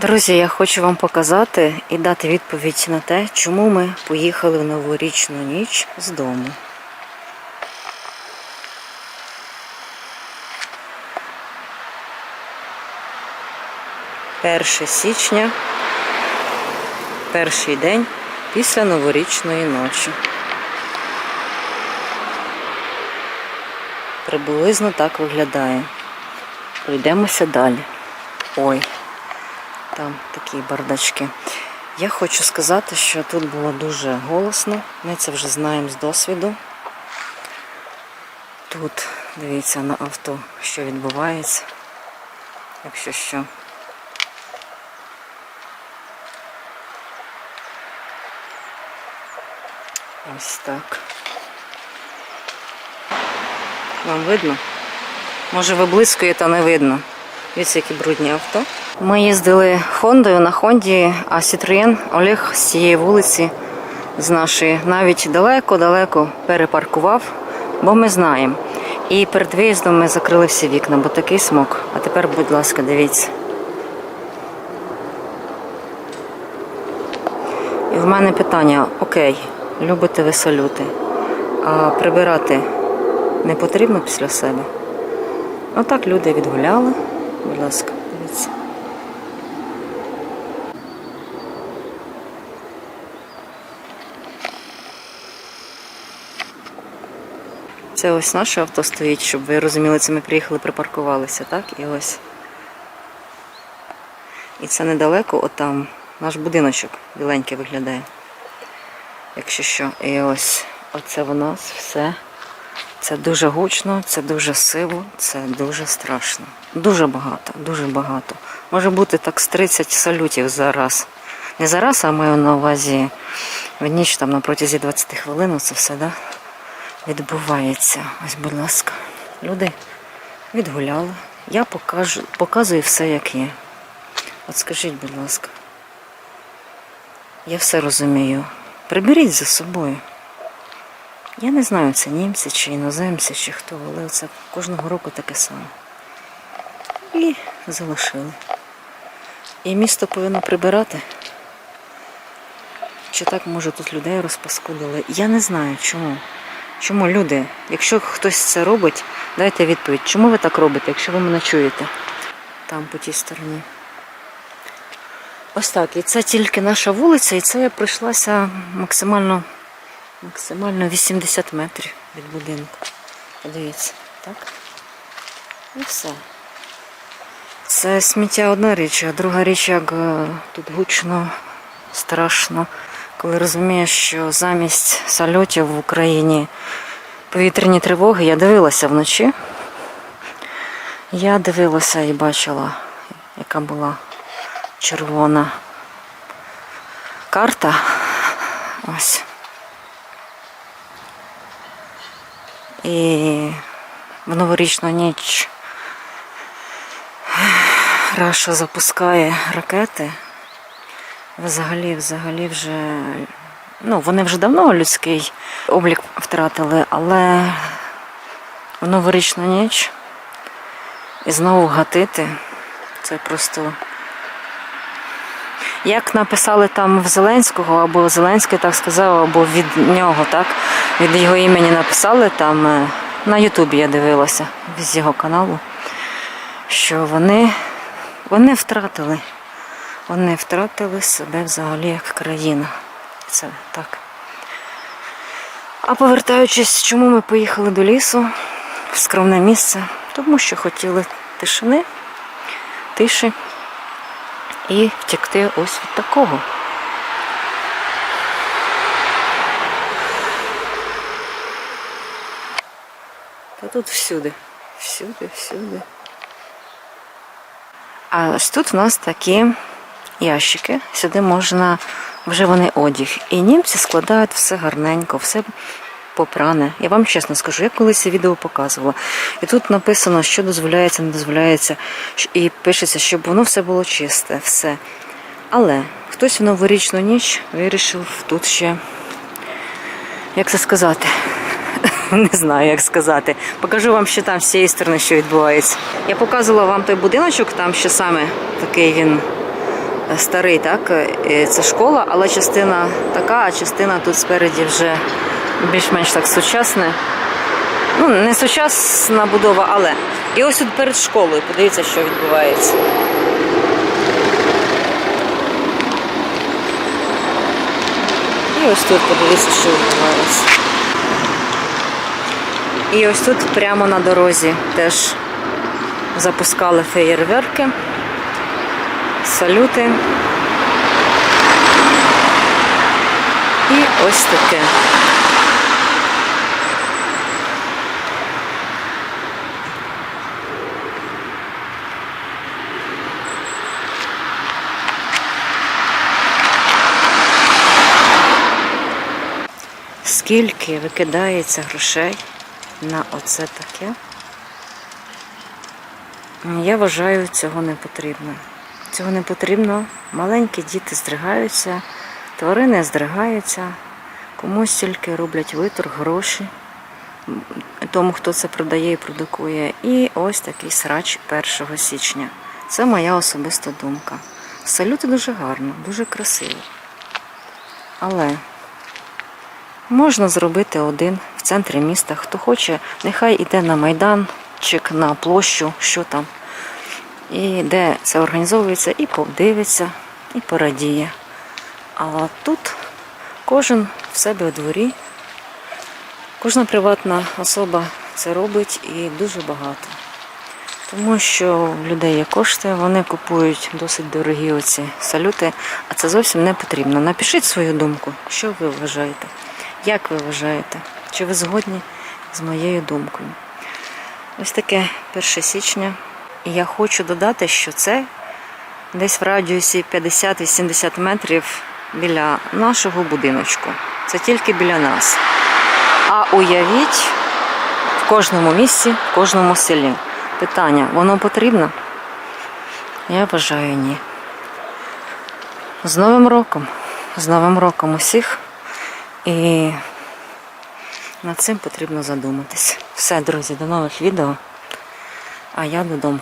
Друзі, я хочу вам показати і дати відповідь на те, чому ми поїхали в новорічну ніч з дому. Перше січня, перший день після новорічної ночі. Приблизно так виглядає. Пройдемося далі. Ой, там такі бардачки. Я хочу сказати, що тут було дуже голосно. Ми це вже знаємо з досвіду. Тут, дивіться, на авто, що відбувається. Якщо що. Ось так. Вам видно? Може виблискує, та не видно. Дивіться, які брудні авто. Ми їздили Хондою на Хонді, а Citroën Олег з цієї вулиці, з нашої, навіть далеко-далеко перепаркував, бо ми знаємо. І перед виїздом ми закрили всі вікна, бо такий смок. А тепер, будь ласка, дивіться. І в мене питання: окей, любите ви салюти, а прибирати не потрібно після себе? Отак люди відгуляли. Будь ласка, дивіться. Це ось наше авто стоїть, щоб ви розуміли, це ми приїхали, припаркувалися, так? І ось. І це недалеко, отам наш будиночок біленький виглядає. Якщо що. І ось оце в нас все. Це дуже гучно, це дуже сиво, це дуже страшно. Дуже багато, дуже багато. Може бути так з 30 салютів за раз. Не за раз, а маю на увазі в ніч там на протязі 20 хвилин це все да, відбувається. Ось, будь ласка, люди відгуляли. Я покажу, показую все, як є. От скажіть, будь ласка, я все розумію. Приберіть за собою. Я не знаю, це німці чи іноземці, чи хто, але це кожного року таке саме. І залишили. І місто повинно прибирати. Чи так може тут людей розпаскудили? Я не знаю чому. Чому люди? Якщо хтось це робить, дайте відповідь. Чому ви так робите, якщо ви мене чуєте? Там по тій стороні. Ось так. І це тільки наша вулиця, і це я прийшлася максимально максимально 80 метрів від будинку. Подивіться, так? І все. Це сміття одна річ, а друга річ, як е, тут гучно, страшно, коли розумієш, що замість сальотів в Україні повітряні тривоги, я дивилася вночі. Я дивилася і бачила, яка була червона карта. Ось. І в новорічну ніч Раша запускає ракети. Взагалі, взагалі вже, ну, вони вже давно людський облік втратили, але в новорічну ніч і знову гатити. Це просто. Як написали там в Зеленського, або Зеленський так сказав, або від нього, так? Від його імені написали там е, на Ютубі я дивилася з його каналу, що вони, вони втратили. Вони втратили себе взагалі як країна. Це так. А повертаючись, чому ми поїхали до лісу в скромне місце? Тому що хотіли тишини, тиші і втекти ось від такого. Та тут всюди, всюди, всюди. А ось тут в нас такі ящики. Сюди можна вже одяг. І німці складають все гарненько, все попране. Я вам чесно скажу, я колись це відео показувала. І тут написано, що дозволяється, не дозволяється, і пишеться, щоб воно все було чисте, все. Але хтось в новорічну ніч вирішив тут ще, як це сказати, не знаю, як сказати. Покажу вам ще там з цієї сторони, що відбувається. Я показувала вам той будиночок, там ще саме такий він старий, так? е, Це школа, але частина така, а частина тут спереді вже більш-менш так сучасне. Ну, не сучасна будова, але. І ось тут перед школою, подивіться, що відбувається. І ось тут подивіться, що відбувається. І ось тут прямо на дорозі теж запускали феєрверки, салюти. І ось таке. Скільки викидається грошей на оце таке? Я вважаю, цього не потрібно. Цього не потрібно. Маленькі діти здригаються, тварини здригаються, комусь тільки роблять виторг, гроші, тому, хто це продає і продукує. І ось такий срач 1 січня. Це моя особиста думка. Салюти дуже гарно, дуже красиво. Але Можна зробити один в центрі міста. Хто хоче, нехай іде на майданчик, на площу, що там, і де це організовується, і подивиться, і порадіє. А тут кожен в себе у дворі, кожна приватна особа це робить і дуже багато. Тому що в людей є кошти, вони купують досить дорогі оці салюти, а це зовсім не потрібно. Напишіть свою думку, що ви вважаєте. Як ви вважаєте? Чи ви згодні з моєю думкою? Ось таке 1 січня. І я хочу додати, що це десь в радіусі 50-80 метрів біля нашого будиночку. Це тільки біля нас. А уявіть в кожному місці, в кожному селі. Питання, воно потрібно? Я вважаю, ні. З Новим роком! З Новим роком усіх! І над цим потрібно задуматись. Все, друзі, до нових відео. А я додому.